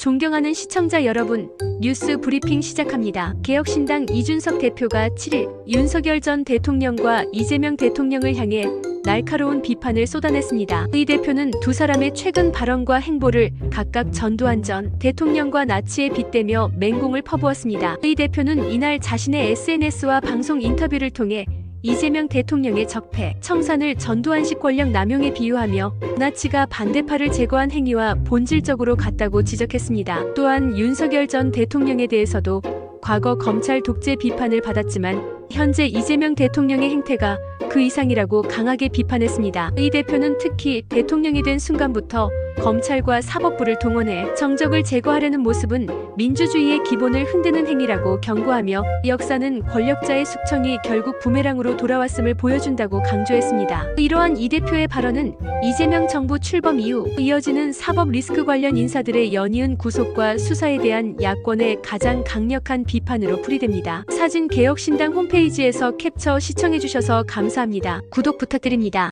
존경하는 시청자 여러분, 뉴스 브리핑 시작합니다. 개혁신당 이준석 대표가 7일 윤석열 전 대통령과 이재명 대통령을 향해 날카로운 비판을 쏟아냈습니다. 이 대표는 두 사람의 최근 발언과 행보를 각각 전두환 전 대통령과 나치에 빗대며 맹공을 퍼부었습니다. 이 대표는 이날 자신의 SNS와 방송 인터뷰를 통해 이재명 대통령의 적폐, 청산을 전두환식 권력 남용에 비유하며 나치가 반대파를 제거한 행위와 본질적으로 같다고 지적했습니다. 또한 윤석열 전 대통령에 대해서도 과거 검찰 독재 비판을 받았지만 현재 이재명 대통령의 행태가 그 이상이라고 강하게 비판했습니다. 이 대표는 특히 대통령이 된 순간부터 검찰과 사법부를 동원해 정적을 제거하려는 모습은 민주주의의 기본을 흔드는 행위라고 경고하며 역사는 권력자의 숙청이 결국 부메랑으로 돌아왔음을 보여준다고 강조했습니다. 이러한 이 대표의 발언은 이재명 정부 출범 이후 이어지는 사법 리스크 관련 인사들의 연이은 구속과 수사에 대한 야권의 가장 강력한 비판으로 풀이됩니다. 사진 개혁신당 홈페이지에서 캡처 시청해주셔서 감사합니다. 구독 부탁드립니다.